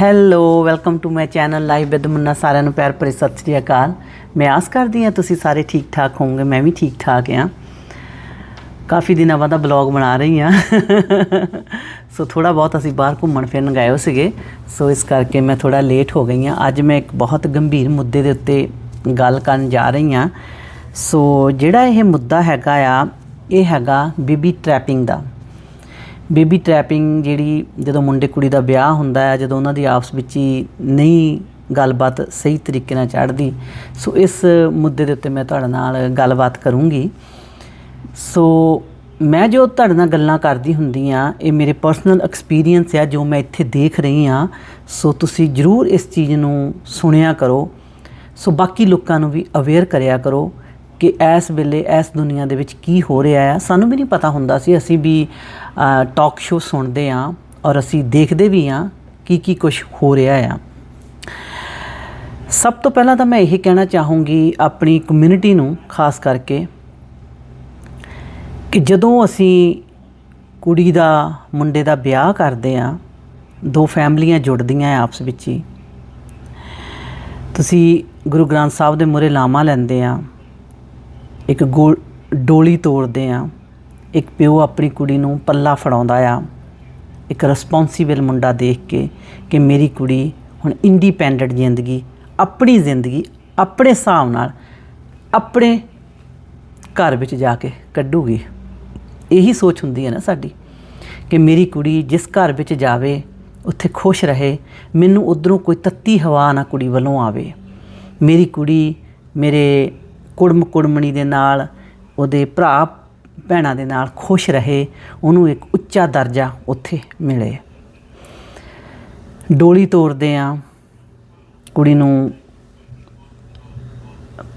Hello welcome to my channel live with Munna ਸਾਰਿਆਂ ਨੂੰ ਪਿਆਰ ਭਰੀ ਸਤਿ ਸ੍ਰੀ ਅਕਾਲ। ਮੈਂ ਆਸ ਕਰਦੀ ਹਾਂ ਤੁਸੀਂ ਸਾਰੇ ਠੀਕ ਠਾਕ ਹੋਵੋਗੇ, ਮੈਂ ਵੀ ਠੀਕ ਠਾਕ ਹਾਂ। ਕਾਫੀ ਦਿਨਾਂ ਬਾਅਦ ਬਲੌਗ ਬਣਾ ਰਹੀ ਹਾਂ। ਸੋ ਥੋੜਾ ਬਹੁਤ ਅਸੀਂ ਬਾਹਰ ਘੁੰਮਣ ਫਿਰਨ ਗਏ ਹੋ ਸੀਗੇ। ਸੋ ਇਸ ਕਰਕੇ ਮੈਂ ਥੋੜਾ ਲੇਟ ਹੋ ਗਈ ਹਾਂ। ਅੱਜ ਮੈਂ ਇੱਕ ਬਹੁਤ ਗੰਭੀਰ ਮੁੱਦੇ ਦੇ ਉੱਤੇ ਗੱਲ ਕਰਨ ਜਾ ਰਹੀ ਹਾਂ। ਸੋ ਜਿਹੜਾ ਇਹ ਮੁੱਦਾ ਹੈਗਾ ਆ, ਇਹ ਹੈਗਾ ਬੀਬੀ ਟ੍ਰੈਪਿੰਗ ਦਾ। ਬੇਬੀ ਟ੍ਰੈਪਿੰਗ ਜਿਹੜੀ ਜਦੋਂ ਮੁੰਡੇ ਕੁੜੀ ਦਾ ਵਿਆਹ ਹੁੰਦਾ ਹੈ, ਜਦੋਂ ਉਹਨਾਂ ਦੀ ਆਪਸ ਵਿੱਚ ਹੀ ਨਹੀਂ ਗੱਲਬਾਤ ਸਹੀ ਤਰੀਕੇ ਨਾਲ ਚੜ੍ਹਦੀ, ਸੋ ਇਸ ਮੁੱਦੇ ਦੇ ਉੱਤੇ ਮੈਂ ਤੁਹਾਡੇ ਨਾਲ ਗੱਲਬਾਤ ਕਰੂੰਗੀ। ਸੋ ਮੈਂ ਜੋ ਤੁਹਾਡੇ ਨਾਲ ਗੱਲਾਂ ਕਰਦੀ ਹੁੰਦੀ ਆ ਇਹ ਮੇਰੇ ਪਰਸਨਲ ਐਕਸਪੀਰੀਅੰਸ ਆ ਜੋ ਮੈਂ ਇੱਥੇ ਦੇਖ ਰਹੀ ਆ ਸੋ ਤੁਸੀਂ ਜਰੂਰ ਇਸ ਚੀਜ਼ ਨੂੰ ਸੁਣਿਆ ਕਰੋ। ਸੋ ਬਾਕੀ ਲੋਕਾਂ ਨੂੰ ਵੀ ਅਵੇਅਰ ਕਰਿਆ ਕਰੋ। ਕਿ ਇਸ ਵੇਲੇ ਇਸ ਦੁਨੀਆ ਦੇ ਵਿੱਚ ਕੀ ਹੋ ਰਿਹਾ ਆ, ਸਾਨੂੰ ਵੀ ਨਹੀਂ ਪਤਾ ਹੁੰਦਾ ਸੀ। ਅਸੀਂ ਵੀ ਟਾਕ ਸ਼ੋ ਸੁਣਦੇ ਆ ਔਰ ਅਸੀਂ ਦੇਖਦੇ ਵੀ ਆ ਕੀ ਕੀ ਕੁਝ ਹੋ ਰਿਹਾ ਆ। ਸਭ ਤੋਂ ਪਹਿਲਾਂ ਤਾਂ ਮੈਂ ਇਹ ਕਹਿਣਾ ਚਾਹੂੰਗੀ ਆਪਣੀ ਕਮਿਊਨਿਟੀ ਨੂੰ, ਖਾਸ ਕਰਕੇ ਕਿ ਜਦੋਂ ਅਸੀਂ ਕੁੜੀ ਦਾ, ਮੁੰਡੇ ਦਾ ਵਿਆਹ ਕਰਦੇ ਆ, ਦੋ ਫੈਮਲੀਆਂ ਜੁੜਦੀਆਂ ਆਪਸ ਵਿੱਚ ਹੀ, ਤੁਸੀਂ ਗੁਰੂ ਗ੍ਰੰਥ ਸਾਹਿਬ ਦੇ ਮੂਹਰੇ ਲਾਮਾ ਲੈਂਦੇ ਆ। ਇੱਕ ਗੋ- ਡੋਲੀ ਤੋੜਦੇ ਆ ਇੱਕ ਪਿਓ ਆਪਣੀ ਕੁੜੀ ਨੂੰ ਪੱਲਾ ਫੜਾਉਂਦਾ ਆ। ਇੱਕ ਰਿਸਪੌਂਸੀਬਲ ਮੁੰਡਾ ਦੇਖ ਕੇ ਕਿ ਮੇਰੀ ਕੁੜੀ ਹੁਣ ਇੰਡੀਪੈਂਡੈਂਟ ਜ਼ਿੰਦਗੀ, ਆਪਣੀ ਜ਼ਿੰਦਗੀ, ਆਪਣੇ ਹਿਸਾਬ ਨਾਲ ਆਪਣੇ ਘਰ ਵਿੱਚ ਜਾ ਕੇ ਕੱਢੂਗੀ। ਇਹੀ ਸੋਚ ਹੁੰਦੀ ਹੈ ਨਾ ਸਾਡੀ ਕਿ ਮੇਰੀ ਕੁੜੀ ਜਿਸ ਘਰ ਵਿੱਚ ਜਾਵੇ, ਉੱਥੇ ਖੁਸ਼ ਰਹੇ, ਮੈਨੂੰ ਉਧਰੋਂ ਕੋਈ ਤੱਤੀ ਹਵਾ ਨਾ ਕੁੜੀ ਵੱਲੋਂ ਆਵੇ। ਮੇਰੀ ਕੁੜੀ ਮੇਰੇ ਕੁੜਮ ਕੁੜਮਣੀ ਦੇ ਨਾਲ, ਉਹਦੇ ਭਰਾ ਭੈਣਾਂ ਦੇ ਨਾਲ ਖੁਸ਼ ਰਹੇ, ਉਹਨੂੰ ਇੱਕ ਉੱਚਾ ਦਰਜਾ ਉੱਥੇ ਮਿਲੇ। ਡੋਲੀ ਤੋੜਦੇ ਆ, ਕੁੜੀ ਨੂੰ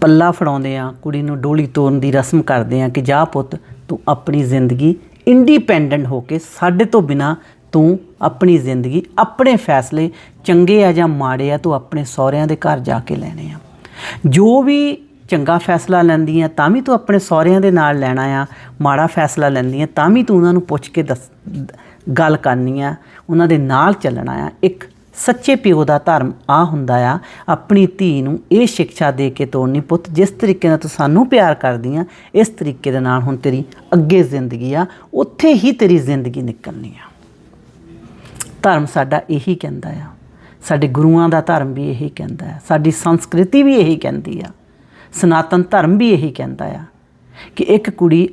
ਪੱਲਾ ਫੜਾਉਂਦੇ ਆ, ਕੁੜੀ ਨੂੰ ਡੋਲੀ ਤੋੜਨ ਦੀ ਰਸਮ ਕਰਦੇ ਆ ਕਿ ਜਾ ਪੁੱਤ, ਤੂੰ ਆਪਣੀ ਜ਼ਿੰਦਗੀ ਇੰਡੀਪੈਂਡੈਂਟ ਹੋ ਕੇ ਸਾਡੇ ਤੋਂ ਬਿਨਾ ਤੂੰ ਆਪਣੀ ਜ਼ਿੰਦਗੀ ਆਪਣੇ ਫੈਸਲੇ, ਚੰਗੇ ਆ ਜਾਂ ਮਾੜੇ ਆ, ਤੂੰ ਆਪਣੇ ਸਹੁਰਿਆਂ ਦੇ ਘਰ ਜਾ ਕੇ ਲੈਣੇ ਆ। ਜੋ ਵੀ ਚੰਗਾ ਫੈਸਲਾ ਲੈਂਦੀ ਆ, ਤਾਂ ਵੀ ਤੂੰ ਆਪਣੇ ਸਹੁਰਿਆਂ ਦੇ ਨਾਲ ਲੈਣਾ ਆ, ਮਾੜਾ ਫੈਸਲਾ ਲੈਂਦੀ ਆ, ਤਾਂ ਵੀ ਤੂੰ ਉਹਨਾਂ ਨੂੰ ਪੁੱਛ ਕੇ ਦੱਸ, ਗੱਲ ਕਰਨੀ ਆ, ਉਹਨਾਂ ਦੇ ਨਾਲ ਚੱਲਣਾ ਆ। ਇੱਕ ਸੱਚੇ ਪਿਓ ਦਾ ਧਰਮ ਆ ਹੁੰਦਾ ਆ, ਆਪਣੀ ਧੀ ਨੂੰ ਇਹ ਸਿੱਖਿਆ ਦੇ ਕੇ ਤੋੜਨੀ ਪੁੱਤ, ਜਿਸ ਤਰੀਕੇ ਨਾਲ ਤੂੰ ਸਾਨੂੰ ਪਿਆਰ ਕਰਦੀ ਆ, ਇਸ ਤਰੀਕੇ ਦੇ ਨਾਲ ਹੁਣ ਤੇਰੀ ਅੱਗੇ ਜ਼ਿੰਦਗੀ ਆ, ਉੱਥੇ ਹੀ ਤੇਰੀ ਜ਼ਿੰਦਗੀ ਨਿਕਲਣੀ ਆ। ਧਰਮ ਸਾਡਾ ਇਹੀ ਕਹਿੰਦਾ ਆ, ਸਾਡੇ ਗੁਰੂਆਂ ਦਾ ਧਰਮ ਵੀ ਇਹੀ ਕਹਿੰਦਾ ਆ, ਸਾਡੀ ਸੰਸਕ੍ਰਿਤੀ ਵੀ ਇਹੀ ਕਹਿੰਦੀ ਆ। ਸਨਾਤਨ ਧਰਮ ਵੀ ਇਹੀ ਕਹਿੰਦਾ ਆ ਕਿ ਇੱਕ ਕੁੜੀ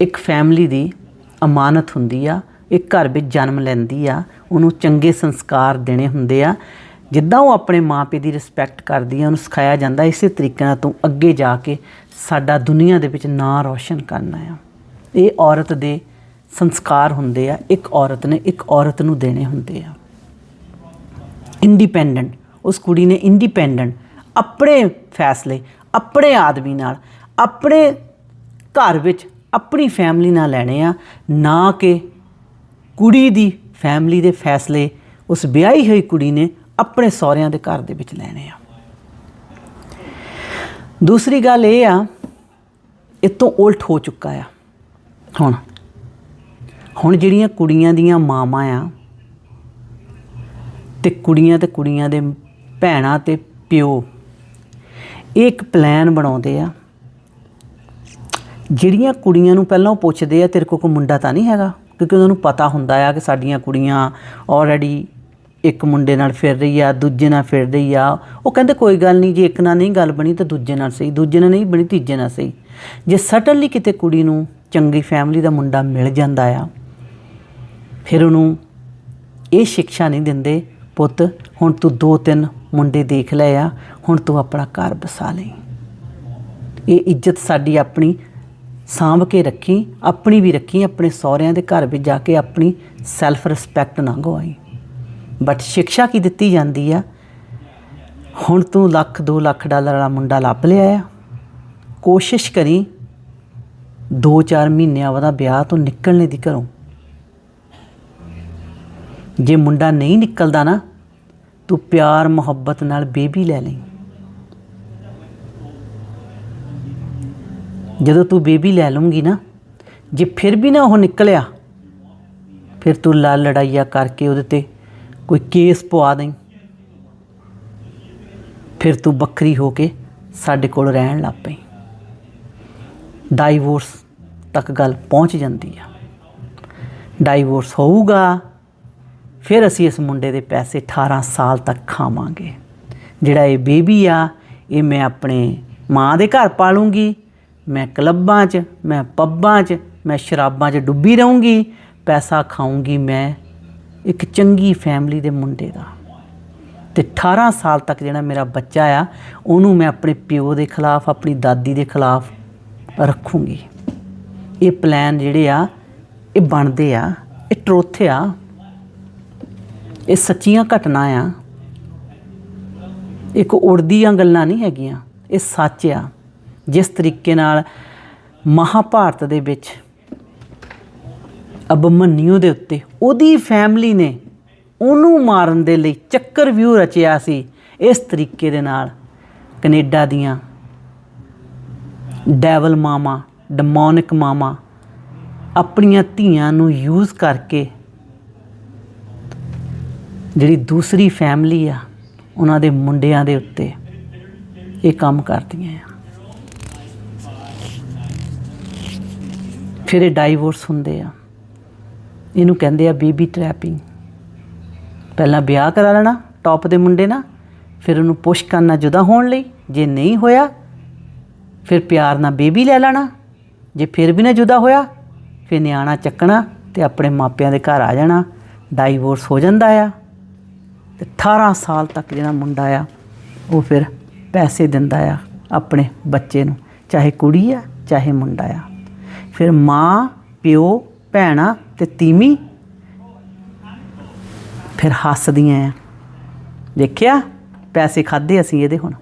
ਇੱਕ ਫੈਮਿਲੀ ਦੀ ਅਮਾਨਤ ਹੁੰਦੀ ਆ, ਇੱਕ ਘਰ ਵਿੱਚ ਜਨਮ ਲੈਂਦੀ ਆ, ਉਹਨੂੰ ਚੰਗੇ ਸੰਸਕਾਰ ਦੇਣੇ ਹੁੰਦੇ ਆ। ਜਿੱਦਾਂ ਉਹ ਆਪਣੇ ਮਾਪੇ ਦੀ ਰਿਸਪੈਕਟ ਕਰਦੀ ਆ, ਉਹਨੂੰ ਸਿਖਾਇਆ ਜਾਂਦਾ, ਇਸੇ ਤਰੀਕੇ ਨਾਲ ਤੂੰ ਅੱਗੇ ਜਾ ਕੇ ਸਾਡਾ ਦੁਨੀਆ ਦੇ ਵਿੱਚ ਨਾਂ ਰੌਸ਼ਨ ਕਰਨਾ ਆ। ਇਹ ਔਰਤ ਦੇ ਸੰਸਕਾਰ ਹੁੰਦੇ ਆ, ਇੱਕ ਔਰਤ ਨੇ ਇੱਕ ਔਰਤ ਨੂੰ ਦੇਣੇ ਹੁੰਦੇ ਆ। ਇੰਡੀਪੈਂਡੈਂਟ ਉਸ ਕੁੜੀ ਨੇ ਇੰਡੀਪੈਂਡੈਂਟ ਆਪਣੇ ਫੈਸਲੇ, ਆਪਣੇ ਆਦਮੀ ਨਾਲ, ਆਪਣੇ ਘਰ ਵਿੱਚ ਆਪਣੀ ਫੈਮਿਲੀ ਨਾਲ ਲੈਣੇ ਆ, ਨਾ ਕਿ ਕੁੜੀ ਦੀ ਫੈਮਿਲੀ ਦੇ ਫੈਸਲੇ, ਉਸ ਵਿਆਹੀ ਹੋਈ ਕੁੜੀ ਨੇ ਆਪਣੇ ਸਹੁਰਿਆਂ ਦੇ ਘਰ ਦੇ ਵਿੱਚ ਲੈਣੇ ਆ। ਦੂਸਰੀ ਗੱਲ ਇਹ ਆ, ਇਹ ਤੋਂ ਉਲਟ ਹੋ ਚੁੱਕਾ ਆ। ਹੁਣ ਹੁਣ ਜਿਹੜੀਆਂ ਕੁੜੀਆਂ ਦੀਆਂ ਮਾਵਾਂ ਆ, ਤੇ ਕੁੜੀਆਂ ਤੇ ਕੁੜੀਆਂ ਦੇ ਭੈਣਾਂ ਤੇ ਪਿਓ ਇਹ ਇੱਕ ਪਲਾਨ ਬਣਾਉਂਦੇ ਆ। ਜਿਹੜੀਆਂ ਕੁੜੀਆਂ ਨੂੰ ਪਹਿਲਾਂ ਉਹ ਪੁੱਛਦੇ ਆ, ਤੇਰੇ ਕੋਲ ਕੋਈ ਮੁੰਡਾ ਤਾਂ ਨਹੀਂ ਹੈਗਾ? ਕਿਉਂਕਿ ਉਹਨਾਂ ਨੂੰ ਪਤਾ ਹੁੰਦਾ ਆ ਕਿ ਸਾਡੀਆਂ ਕੁੜੀਆਂ ਆਲਰੇਡੀ ਇੱਕ ਮੁੰਡੇ ਨਾਲ ਫਿਰ ਰਹੀ ਆ, ਦੂਜੇ ਨਾਲ ਫਿਰ ਰਹੀ ਆ। ਉਹ ਕਹਿੰਦੇ, ਕੋਈ ਗੱਲ ਨਹੀਂ, ਜੇ ਇੱਕ ਨਾਲ ਨਹੀਂ ਗੱਲ ਬਣੀ ਤਾਂ ਦੂਜੇ ਨਾਲ ਸਹੀ, ਦੂਜੇ ਨਾਲ ਨਹੀਂ ਬਣੀ ਤੀਜੇ ਨਾਲ ਸਹੀ। ਜੇ ਸਟਨਲੀ ਕਿਤੇ ਕੁੜੀ ਨੂੰ ਚੰਗੀ ਫੈਮਿਲੀ ਦਾ ਮੁੰਡਾ ਮਿਲ ਜਾਂਦਾ ਆ, ਫਿਰ ਉਹਨੂੰ ਇਹ ਸਿੱਖਿਆ ਨਹੀਂ ਦਿੰਦੇ ਪੁੱਤ, ਹੁਣ ਤੂੰ ਦੋ ਤਿੰਨ ਮੁੰਡੇ ਦੇਖ ਲਏ ਆ, ਹੁਣ ਤੂੰ ਆਪਣਾ ਘਰ ਬਸਾ ਲਈ ਇਹ ਇੱਜ਼ਤ ਸਾਡੀ ਆਪਣੀ ਸਾਂਭ ਕੇ ਰੱਖੀ, ਆਪਣੀ ਵੀ ਰੱਖੀ, ਆਪਣੇ ਸਹੁਰਿਆਂ ਦੇ ਘਰ ਵਿੱਚ ਜਾ ਕੇ ਆਪਣੀ ਸੈਲਫ ਰਿਸਪੈਕਟ ਨਾ ਗਵਾਈ। ਬਟ ਸਿੱਖਿਆ ਕੀ ਦਿੱਤੀ ਜਾਂਦੀ ਆ? ਹੁਣ ਤੂੰ ਲੱਖ 2 ਲੱਖ ਡਾਲਰ ਵਾਲਾ ਮੁੰਡਾ ਲੱਭ ਲਿਆ ਆ। ਕੋਸ਼ਿਸ਼ ਕਰੀ 2-4 ਮਹੀਨਿਆਂ ਬਾਅਦ ਵਿਆਹ ਤੋਂ ਨਿਕਲਣੇ ਦੀ ਘਰੋਂ। ਜੇ ਮੁੰਡਾ ਨਹੀਂ ਨਿਕਲਦਾ ਨਾ ਤੂੰ ਪਿਆਰ, ਮੁਹੱਬਤ ਨਾਲ ਬੇਬੀ ਲੈ ਲਈ। ਜਦੋਂ ਤੂੰ ਬੇਬੀ ਲੈ ਲੂੰਗੀ ਨਾ, ਜੇ ਫਿਰ ਵੀ ਨਾ ਉਹ ਨਿਕਲਿਆ, ਫਿਰ ਤੂੰ ਲਾ ਲੜਾਈਆ ਕਰਕੇ ਉਹਦੇ ਤੇ ਕੋਈ ਕੇਸ ਪਵਾ ਦੇਂ ਫਿਰ ਤੂੰ ਵੱਖਰੀ ਹੋ ਕੇ ਸਾਡੇ ਕੋਲ ਰਹਿਣ ਲੱਗ ਪਈ। ਡਾਈਵੋਰਸ ਤੱਕ ਗੱਲ ਪਹੁੰਚ ਜਾਂਦੀ ਆ। ਡਾਈਵੋਰਸ ਹੋਊਗਾ ਫਿਰ ਅਸੀਂ ਇਸ ਮੁੰਡੇ ਦੇ ਪੈਸੇ 18 ਸਾਲ ਤੱਕ ਖਾਵਾਂਗੇ। ਜਿਹੜਾ ਇਹ ਬੇਬੀ ਆ, ਇਹ ਮੈਂ ਆਪਣੇ ਮਾਂ ਦੇ ਘਰ ਪਾਲੂੰਗੀ। ਮੈਂ ਕਲੱਬਾਂ 'ਚ, ਮੈਂ ਪੱਬਾਂ 'ਚ, ਮੈਂ ਸ਼ਰਾਬਾਂ 'ਚ ਡੁੱਬੀ ਰਹੂੰਗੀ। ਪੈਸਾ ਖਾਊਂਗੀ ਮੈਂ ਇੱਕ ਚੰਗੀ ਫੈਮਿਲੀ ਦੇ ਮੁੰਡੇ ਦਾ। ਤੇ 18 ਸਾਲ ਤੱਕ ਜਿਹੜਾ ਮੇਰਾ ਬੱਚਾ ਆ, ਉਹਨੂੰ ਮੈਂ ਆਪਣੇ ਪਿਓ ਦੇ ਖਿਲਾਫ, ਆਪਣੀ ਦਾਦੀ ਦੇ ਖਿਲਾਫ ਰੱਖੂੰਗੀ। ਇਹ ਪਲਾਨ ਜਿਹੜੇ ਆ, ਇਹ ਬਣਦੇ ਆ, ਇਹ ਟਰੋਥ ਆ। ਇਹ ਸੱਚੀਆਂ ਘਟਨਾ ਆ। ਇੱਕ ਉੜਦੀਆਂ ਗੱਲਾਂ ਨਹੀਂ ਹੈਗੀਆਂ। ਇਹ ਸੱਚ ਆ। ਜਿਸ ਤਰੀਕੇ ਨਾਲ ਮਹਾਭਾਰਤ ਦੇ ਵਿੱਚ ਅਬਮਨਿਊ ਦੇ ਉੱਤੇ ਉਹਦੀ ਫੈਮਿਲੀ ਨੇ ਉਹਨੂੰ ਮਾਰਨ ਦੇ ਲਈ ਚੱਕਰ ਵਿਊ ਰਚਿਆ ਸੀ। ਇਸ ਤਰੀਕੇ ਦੇ ਨਾਲ ਕੈਨੇਡਾ ਦੀਆਂ ਡੈਵਲ ਮਾਮਾ, ਡੈਮੋਨਿਕ ਮਾਮਾ ਆਪਣੀਆਂ ਧੀਆਂ ਨੂੰ ਯੂਜ਼ ਕਰਕੇ ਜਿਹੜੀ ਦੂਸਰੀ ਫੈਮਿਲੀ ਆ, ਉਹਨਾਂ ਦੇ ਮੁੰਡਿਆਂ ਦੇ ਉੱਤੇ ਇਹ ਕੰਮ ਕਰਦੀਆਂ ਆ। ਫਿਰ ਇਹ ਡਾਈਵੋਰਸ ਹੁੰਦੇ ਆ। ਇਹਨੂੰ ਕਹਿੰਦੇ ਆ ਬੇਬੀ ਟ੍ਰੈਪਿੰਗ ਪਹਿਲਾਂ ਵਿਆਹ ਕਰਾ ਲੈਣਾ ਟੌਪ ਦੇ ਮੁੰਡੇ ਨਾਲ, ਫਿਰ ਉਹਨੂੰ ਪੁਸ਼ ਕਰਨਾ ਜੁਦਾ ਹੋਣ ਲਈ, ਜੇ ਨਹੀਂ ਹੋਇਆ, ਫਿਰ ਪਿਆਰ ਨਾਲ ਬੇਬੀ ਲੈ ਲੈਣਾ। ਜੇ ਫਿਰ ਵੀ ਨਾ ਜੁਦਾ ਹੋਇਆ, ਫਿਰ ਨਿਆਣਾ ਚੱਕਣਾ ਤੇ ਆਪਣੇ ਮਾਪਿਆਂ ਦੇ ਘਰ ਆ ਜਾਣਾ। ਡਾਈਵੋਰਸ ਹੋ ਜਾਂਦਾ ਆ। ਤੇ 18 ਸਾਲ ਤੱਕ ਜਿਹੜਾ ਮੁੰਡਾ ਆ, ਉਹ ਫਿਰ ਪੈਸੇ ਦਿੰਦਾ ਆ ਆਪਣੇ ਬੱਚੇ ਨੂੰ, ਚਾਹੇ ਕੁੜੀ ਆ, ਚਾਹੇ ਮੁੰਡਾ ਆ। ਫਿਰ ਮਾਂ, ਪਿਓ, ਭੈਣਾਂ ਤੇ ਤੀਵੀਂ ਫਿਰ ਹੱਸਦੀਆਂ ਆ। ਦੇਖਿਆ? ਪੈਸੇ ਖਾਦੇ ਅਸੀਂ ਇਹਦੇ ਹੁਣ।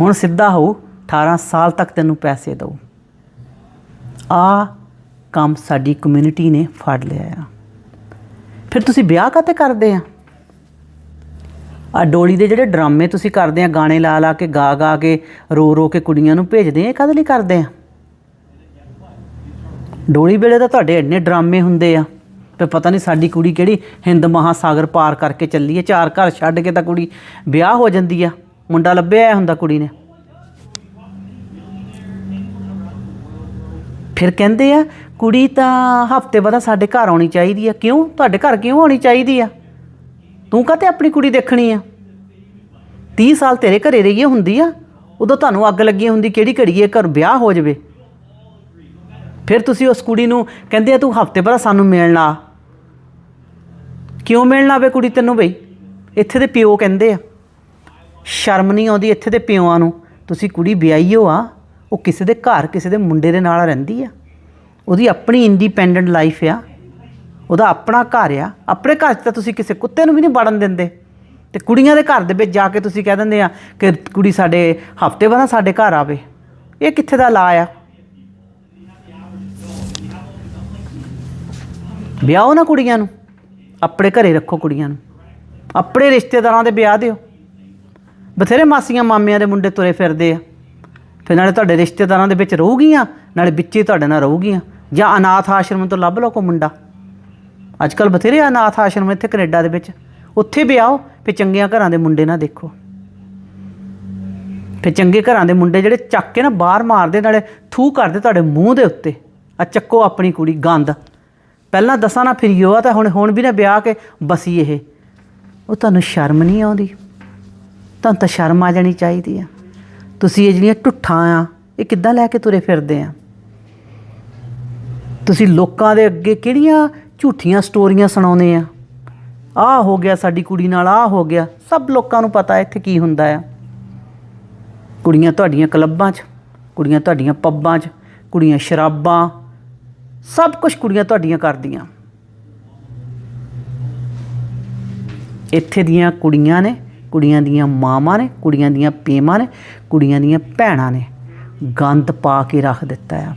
ਹੁਣ ਸਿੱਧਾ ਹੋ 18 ਸਾਲ ਤੱਕ ਤੈਨੂੰ ਪੈਸੇ ਦਊ। ਆ ਕੰਮ ਸਾਡੀ ਕਮਿਊਨਿਟੀ ਨੇ ਫੜ ਲਿਆ ਆ। ਫਿਰ ਤੁਸੀਂ ਵਿਆਹ ਕਾਤੇ ਕਰਦੇ ਆ? ਆ ਡੋਲੀ ਦੇ ਜਿਹੜੇ ਡਰਾਮੇ ਤੁਸੀਂ ਕਰਦੇ ਆ, ਗਾਣੇ ਲਾ ਲਾ ਕੇ, ਗਾ ਗਾ ਕੇ, ਰੋ ਰੋ ਕੇ ਕੁੜੀਆਂ ਨੂੰ ਭੇਜਦੇ ਆ, ਇਹ ਕਾਹਦੇ ਲਈ ਕਰਦੇ ਆ? ਡੋਲੀ ਵੇਲੇ ਤਾਂ ਤੁਹਾਡੇ ਇੰਨੇ ਡਰਾਮੇ ਹੁੰਦੇ ਆ ਤੇ ਪਤਾ ਨਹੀਂ ਸਾਡੀ ਕੁੜੀ ਕਿਹੜੀ ਹਿੰਦ ਮਹਾਸਾਗਰ ਪਾਰ ਕਰਕੇ ਚੱਲੀ ਹੈ ਚਾਰ ਘਰ ਛੱਡ ਕੇ ਤਾਂ ਕੁੜੀ ਵਿਆਹ ਹੋ ਜਾਂਦੀ ਆ, ਮੁੰਡਾ ਲੱਭਿਆ ਹੁੰਦਾ ਕੁੜੀ ਨੇ। ਫਿਰ ਕਹਿੰਦੇ ਆ ਕੁੜੀ ਤਾਂ ਹਫ਼ਤੇ ਬਾਅਦ ਸਾਡੇ ਘਰ ਆਉਣੀ ਚਾਹੀਦੀ ਆ। ਕਿਉਂ? ਤੁਹਾਡੇ ਘਰ ਕਿਉਂ ਆਉਣੀ ਚਾਹੀਦੀ ਆ? ਤੂੰ ਕਾਤੇ ਆਪਣੀ ਕੁੜੀ ਦੇਖਣੀ ਆ? 30 ਸਾਲ ਤੇਰੇ ਘਰੇ ਰਹੀ ਹੁੰਦੀ ਆ। ਉਦੋਂ ਤੁਹਾਨੂੰ ਅੱਗ ਲੱਗੀ ਹੁੰਦੀ ਕਿਹੜੀ ਘੜੀਏ ਘਰ ਵਿਆਹ ਹੋ ਜਾਵੇ। ਫਿਰ ਤੁਸੀਂ ਉਸ ਕੁੜੀ ਨੂੰ ਕਹਿੰਦੇ ਆ, ਤੂੰ ਹਫ਼ਤੇ ਬਾਅਦ ਸਾਨੂੰ ਮਿਲਣਾ। ਆ ਕਿਉਂ ਮਿਲਣਾ ਆਵੇ ਕੁੜੀ ਤੈਨੂੰ ਬਈ? ਇੱਥੇ ਦੇ ਪਿਓ ਕਹਿੰਦੇ ਆ। ਸ਼ਰਮ ਨਹੀਂ ਆਉਂਦੀ ਇੱਥੇ ਦੇ ਪਿਓਆਂ ਨੂੰ। ਤੁਸੀਂ ਕੁੜੀ ਵਿਆਹੀਓ ਆ। ਉਹ ਕਿਸੇ ਦੇ ਘਰ, ਕਿਸੇ ਦੇ ਮੁੰਡੇ ਦੇ ਨਾਲ ਰਹਿੰਦੀ ਆ। ਉਹਦੀ ਆਪਣੀ ਇੰਡੀਪੈਂਡੈਂਟ ਲਾਈਫ ਆ, ਉਹਦਾ ਆਪਣਾ ਘਰ ਆ। ਆਪਣੇ ਘਰ 'ਚ ਤਾਂ ਤੁਸੀਂ ਕਿਸੇ ਕੁੱਤੇ ਨੂੰ ਵੀ ਨਹੀਂ ਵੜਨ ਦਿੰਦੇ। ਤੇ ਕੁੜੀਆਂ ਦੇ ਘਰ ਦੇ ਵਿੱਚ ਜਾ ਕੇ ਤੁਸੀਂ ਕਹਿ ਦਿੰਦੇ ਆ ਕਿ ਕੁੜੀ ਸਾਡੇ, ਹਫ਼ਤੇ ਬਾਅਦ ਸਾਡੇ ਘਰ ਆਵੇ। ਇਹ ਕਿੱਥੇ ਦਾ ਲਾ ਆ? ਵਿਆਹੋ ਨਾ ਕੁੜੀਆਂ ਨੂੰ। ਆਪਣੇ ਘਰੇ ਰੱਖੋ ਕੁੜੀਆਂ ਨੂੰ। ਆਪਣੇ ਰਿਸ਼ਤੇਦਾਰਾਂ ਦੇ ਵਿਆਹ ਦਿਓ। ਬਥੇਰੇ ਮਾਸੀਆਂ ਮਾਮਿਆਂ ਦੇ ਮੁੰਡੇ ਤੁਰੇ ਫਿਰਦੇ ਆ। ਫਿਰ ਨਾਲੇ ਤੁਹਾਡੇ ਰਿਸ਼ਤੇਦਾਰਾਂ ਦੇ ਵਿੱਚ ਰਹੂਗੀਆਂ, ਨਾਲੇ ਵਿੱਚੇ ਤੁਹਾਡੇ ਨਾਲ ਰਹੂਗੀਆਂ। ਜਾਂ ਅਨਾਥ ਆਸ਼ਰਮ ਤੋਂ ਲੱਭ ਲਓ ਕੋ ਮੁੰਡਾ। ਅੱਜ ਕੱਲ ਬਥੇਰੇ ਅਨਾਥ ਆਸ਼ਰਮ ਇੱਥੇ ਕੈਨੇਡਾ ਦੇ ਵਿੱਚ। ਉੱਥੇ ਵਿਆਹੋ ਫਿਰ ਚੰਗੀਆਂ ਘਰਾਂ ਦੇ ਮੁੰਡੇ ਨਾ ਦੇਖੋ। ਫਿਰ ਚੰਗੇ ਘਰਾਂ ਦੇ ਮੁੰਡੇ ਜਿਹੜੇ ਚੱਕ ਕੇ ਨਾ ਬਾਹਰ ਮਾਰਦੇ ਨਾਲੇ ਥੂ ਕਰਦੇ ਤੁਹਾਡੇ ਮੂੰਹ ਦੇ ਉੱਤੇ। ਆ ਚੱਕੋ ਆਪਣੀ ਕੁੜੀ, ਗੰਦ। ਪਹਿਲਾਂ ਦਸਾਂ ਨਾ ਫਿਰਿਓ ਆ ਤਾਂ ਹੁਣ ਹੁਣ ਵੀ ਨਾ ਵਿਆਹ ਕੇ ਬਸੀ ਇਹ। ਉਹ ਤੁਹਾਨੂੰ ਸ਼ਰਮ ਨਹੀਂ ਆਉਂਦੀ? ਤੁਹਾਨੂੰ ਤਾਂ ਸ਼ਰਮ ਆ ਜਾਣੀ ਚਾਹੀਦੀ ਆ। ਤੁਸੀਂ ਇਹ ਜਿਹੜੀਆਂ ਢੁੱਠਾਂ ਆ, ਇਹ ਕਿੱਦਾਂ ਲੈ ਕੇ ਤੁਰੇ ਫਿਰਦੇ ਆ? ਤੁਸੀਂ ਲੋਕਾਂ ਦੇ ਅੱਗੇ ਕਿਹੜੀਆਂ ਝੂਠੀਆਂ ਸਟੋਰੀਆਂ ਸੁਣਾਉਂਦੇ ਆ? ਆਹ ਹੋ ਗਿਆ ਸਾਡੀ ਕੁੜੀ ਨਾਲ, ਆਹ ਹੋ ਗਿਆ। ਸਭ ਲੋਕਾਂ ਨੂੰ ਪਤਾ ਇੱਥੇ ਕੀ ਹੁੰਦਾ ਆ। ਕੁੜੀਆਂ ਤੁਹਾਡੀਆਂ ਕਲੱਬਾਂ 'ਚ, ਕੁੜੀਆਂ ਤੁਹਾਡੀਆਂ ਪੱਬਾਂ 'ਚ, ਕੁੜੀਆਂ ਸ਼ਰਾਬਾਂ, ਸਭ ਕੁਝ ਕੁੜੀਆਂ ਤੁਹਾਡੀਆਂ ਕਰਦੀਆਂ। ਇੱਥੇ ਦੀਆਂ ਕੁੜੀਆਂ ਨੇ, ਕੁੜੀਆਂ ਦੀਆਂ ਮਾਵਾਂ ਨੇ, ਕੁੜੀਆਂ ਦੀਆਂ ਪੇਮਾਂ ਨੇ, ਕੁੜੀਆਂ ਦੀਆਂ ਭੈਣਾਂ ਨੇ। ਗੰਦ ਪਾ ਕੇ ਰੱਖ ਦਿੱਤਾ ਆ।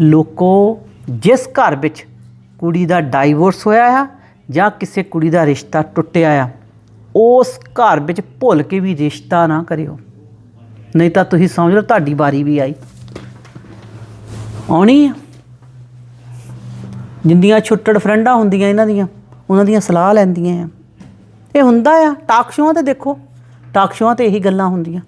ਲੋਕੋ ਜਿਸ ਘਰ ਵਿੱਚ ਕੁੜੀ ਦਾ ਡਾਈਵੋਰਸ ਹੋਇਆ ਆ ਜਾਂ ਕਿਸੇ ਕੁੜੀ ਦਾ ਰਿਸ਼ਤਾ ਟੁੱਟਿਆ ਆ, ਉਸ ਘਰ ਵਿੱਚ ਭੁੱਲ ਕੇ ਵੀ ਰਿਸ਼ਤਾ ਨਾ ਕਰਿਓ। ਨਹੀਂ ਤਾਂ ਤੁਸੀਂ ਸਮਝ ਲਓ ਤੁਹਾਡੀ ਵਾਰੀ ਵੀ ਆਈ। ਆਉਣੀ ਆ। ਜਿੰਦੀਆਂ ਛੁੱਟੜ ਫਰੈਂਡਾਂ ਹੁੰਦੀਆਂ ਇਹਨਾਂ ਦੀਆਂ, ਉਹਨਾਂ ਦੀਆਂ ਸਲਾਹ ਲੈਂਦੀਆਂ ਆ। ਇਹ ਹੁੰਦਾ ਆ ਟਾਕ ਸ਼ੋਆਂ ਤੇ ਦੇਖੋ ਟਾਕ ਸ਼ੋਆਂ ਤੇ ਇਹੀ ਗੱਲਾਂ ਹੁੰਦੀਆਂ।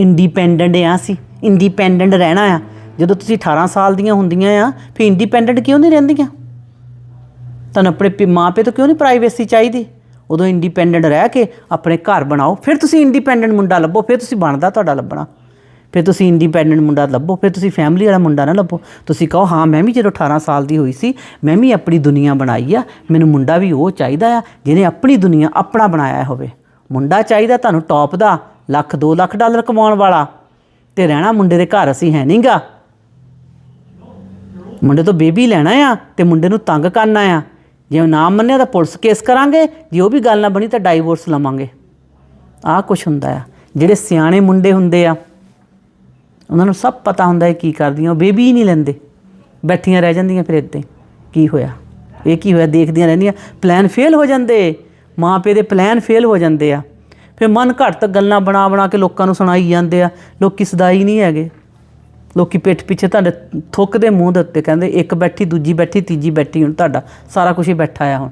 ਇੰਡੀਪੈਂਡੈਂਟ ਆ ਸੀ ਇੰਡੀਪੈਂਡੈਂਟ ਰਹਿਣਾ ਆ। ਜਦੋਂ ਤੁਸੀਂ 18 ਸਾਲ ਦੀਆਂ ਹੁੰਦੀਆਂ ਆ, ਫਿਰ ਇੰਡੀਪੈਂਡੈਂਟ ਕਿਉਂ ਨਹੀਂ ਰਹਿੰਦੀਆਂ? ਤੁਹਾਨੂੰ ਆਪਣੇ ਪਿ- ਮਾਂ ਪਿਓ ਤੋਂ ਕਿਉਂ ਨਹੀਂ ਪ੍ਰਾਈਵੇਸੀ ਚਾਹੀਦੀ? ਉਦੋਂ ਇੰਡੀਪੈਂਡੈਂਟ ਰਹਿ ਕੇ ਆਪਣੇ ਘਰ ਬਣਾਓ, ਫਿਰ ਤੁਸੀਂ ਇੰਡੀਪੈਂਡੈਂਟ ਮੁੰਡਾ ਲੱਭੋ, ਫਿਰ ਤੁਸੀਂ ਬਣਦਾ ਤੁਹਾਡਾ ਲੱਭਣਾ। ਫਿਰ ਤੁਸੀਂ ਇੰਡੀਪੈਂਡੈਂਟ ਮੁੰਡਾ ਲੱਭੋ, ਫਿਰ ਤੁਸੀਂ ਫੈਮਿਲੀ ਵਾਲਾ ਮੁੰਡਾ ਨਾ ਲੱਭੋ। ਤੁਸੀਂ ਕਹੋ, ਹਾਂ, ਮੈਂ ਵੀ ਜਦੋਂ 18 ਸਾਲ ਦੀ ਹੋਈ ਸੀ, ਮੈਂ ਵੀ ਆਪਣੀ ਦੁਨੀਆ ਬਣਾਈ ਆ, ਮੈਨੂੰ ਮੁੰਡਾ ਵੀ ਉਹ ਚਾਹੀਦਾ ਆ, ਜਿਹਨੇ ਆਪਣੀ ਦੁਨੀਆ ਆਪਣਾ ਬਣਾਇਆ ਹੋਵੇ। ਮੁੰਡਾ ਚਾਹੀਦਾ ਤੁਹਾਨੂੰ ਟੌਪ ਦਾ ਲੱਖ 2 ਲੱਖ ਡਾਲਰ ਕਮਾਉਣ ਵਾਲਾ ਤੇ ਰਹਿਣਾ ਮੁੰਡੇ ਦੇ ਘਰ ਅਸੀਂ ਹੈ ਨਹੀਂਗਾ ਮੁੰਡੇ ਤੋਂ ਬੇਬੀ ਲੈਣਾ ਆ ਤੇ ਮੁੰਡੇ ਨੂੰ ਤੰਗ ਕਰਨਾ ਆ। ਜੇ ਉਹ ਨਾ ਮੰਨਿਆ ਤਾਂ ਪੁਲਿਸ ਕੇਸ ਕਰਾਂਗੇ, ਜੇ ਉਹ ਵੀ ਗੱਲ ਨਾ ਬਣੀ ਤਾਂ ਡਾਈਵੋਰਸ ਲਵਾਂਗੇ। ਆਹ ਕੁਛ ਹੁੰਦਾ ਆ। ਜਿਹੜੇ ਸਿਆਣੇ ਮੁੰਡੇ ਹੁੰਦੇ ਆ, ਉਹਨਾਂ ਨੂੰ ਸਭ ਪਤਾ ਹੁੰਦਾ ਹੈ ਕੀ ਕਰਦੀਆਂ, ਉਹ ਬੇਬੀ ਹੀ ਨਹੀਂ ਲੈਂਦੇ। ਬੈਠੀਆਂ ਰਹਿ ਜਾਂਦੀਆਂ ਫਿਰ ਇੱਦਾਂ ਕੀ ਹੋਇਆ? ਇਹ ਕੀ ਹੋਇਆ? ਦੇਖਦੀਆਂ ਰਹਿੰਦੀਆਂ। ਪਲਾਨ ਫੇਲ ਹੋ ਜਾਂਦੇ। ਮਾਂ ਪਿਓ ਦੇ ਪਲਾਨ ਫੇਲ ਹੋ ਜਾਂਦੇ ਆ। ਫਿਰ ਮਨ ਘੱਟ ਗੱਲਾਂ ਬਣਾ ਬਣਾ ਕੇ ਲੋਕਾਂ ਨੂੰ ਸੁਣਾਈ ਜਾਂਦੇ ਆ। ਲੋਕੀ ਸਦਾਈ ਨਹੀਂ ਹੈਗੇ। ਲੋਕੀ ਪਿੱਠ ਪਿੱਛੇ ਤੁਹਾਡੇ ਥੁੱਕ ਦੇ ਮੂੰਹ ਦੇ ਉੱਤੇ ਕਹਿੰਦੇ, ਇੱਕ ਬੈਠੀ, ਦੂਜੀ ਬੈਠੀ, ਤੀਜੀ ਬੈਠੀ, ਹੁਣ ਤੁਹਾਡਾ ਸਾਰਾ ਕੁਝ ਹੀ ਬੈਠਾ ਆ ਹੁਣ।